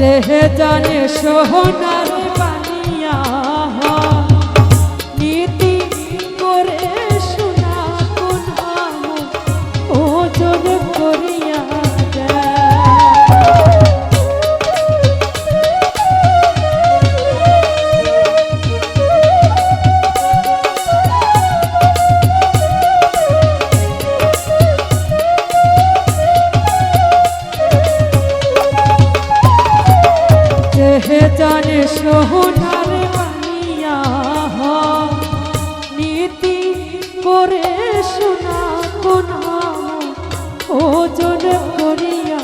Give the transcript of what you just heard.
দেহে জানে সোহনার করে শোনা কোন ওজন করিয়া